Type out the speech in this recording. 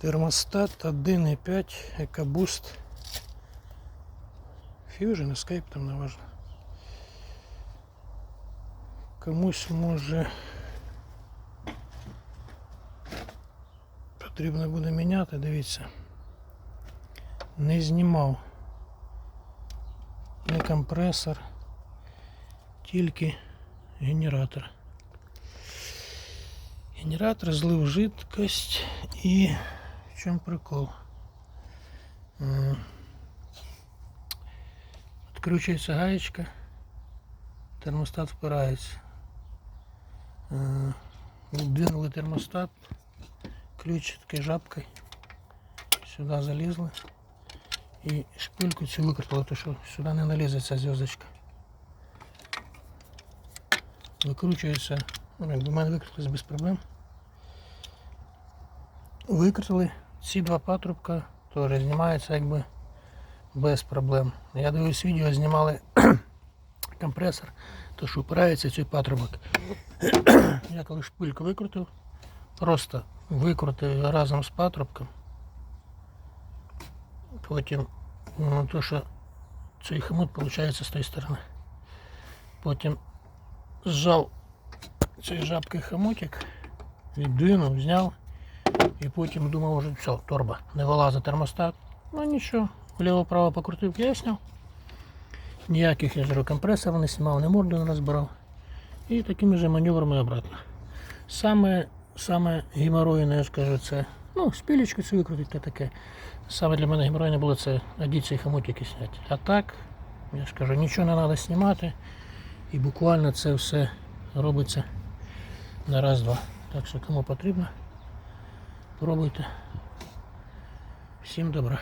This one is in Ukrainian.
Термостат 1.5 EcoBoost Fusion, Escape там не важно. Комусь може потрібно буде міняти, дивіться. Не знімав не компресор, тільки генератор. Генератор злив жидкость і в чому прикол? М, Відкручується гаєчка, термостат впирається. Е, Двинули термостат, ключ такой жабкой сюди залізли і шпильку цю викрутили, то що сюди не налізе ця зв'язочка. Викручується, ну, якби в мене викрутилось без проблем. Викрутили ці два патрубка, теж знімаються якби без проблем. Я дивлюсь відео, знімали компресор, то що впирається цей патрубок. Я коли шпильку викрутив, просто викрутив разом з патрубком. Потім ну, то, що цей хомут виходить з тої сторони. Потім зжав цією жабкою хомутик, віддвинув, зняв. І потім думав, вже все, торба, не вилазить термостат. Ну нічого, вліво-право покрутив, я зняв. Ніяких я не знімав, не морду не розбирав. І такими же маневрами обратно. Саме, саме геморройне, я ж кажу, це, ну, спілечку цю викрутити то таке. Саме для мене геморройне було це одіти і хомутики зняти. А так, я ж кажу, нічого не треба знімати. І буквально це все робиться на раз-два. Так що кому потрібно, пробуйте. Всім добра.